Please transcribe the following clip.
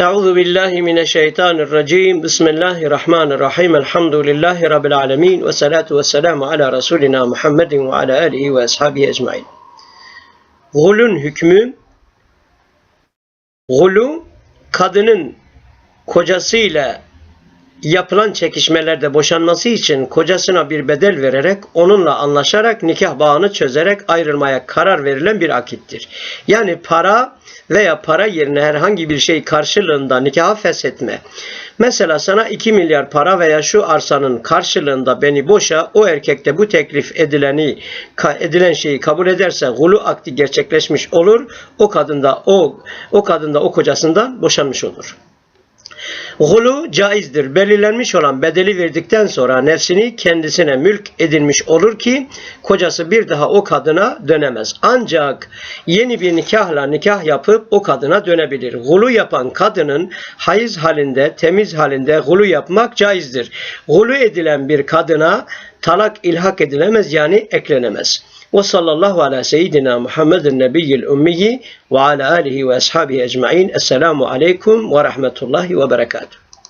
Euzu billahi mineşşeytanirracim. Bismillahirrahmanirrahim. Elhamdülillahi rabbil alamin ve salatu vesselamu ala resulina Muhammedin ve ala alihi ve ashabihi ecmaîn. Gulün hükmü Gulu kadının kocasıyla yapılan çekişmelerde boşanması için kocasına bir bedel vererek onunla anlaşarak nikah bağını çözerek ayrılmaya karar verilen bir akittir. Yani para veya para yerine herhangi bir şey karşılığında nikahı feshetme. Mesela sana 2 milyar para veya şu arsanın karşılığında beni boşa o erkek de bu teklif edileni edilen şeyi kabul ederse gulu akdi gerçekleşmiş olur. O kadın da o o kadın da o kocasından boşanmış olur. Hulu caizdir. Belirlenmiş olan bedeli verdikten sonra nefsini kendisine mülk edilmiş olur ki kocası bir daha o kadına dönemez. Ancak yeni bir nikahla nikah yapıp o kadına dönebilir. Hulu yapan kadının hayız halinde, temiz halinde hulu yapmak caizdir. Hulu edilen bir kadına talak ilhak edilemez yani eklenemez. Ve sallallahu ala seyyidina Muhammedin nebiyyil ummiyi ve ala alihi ve ashabihi ecma'in. Esselamu aleyküm ve rahmetullahi ve berekatuhu.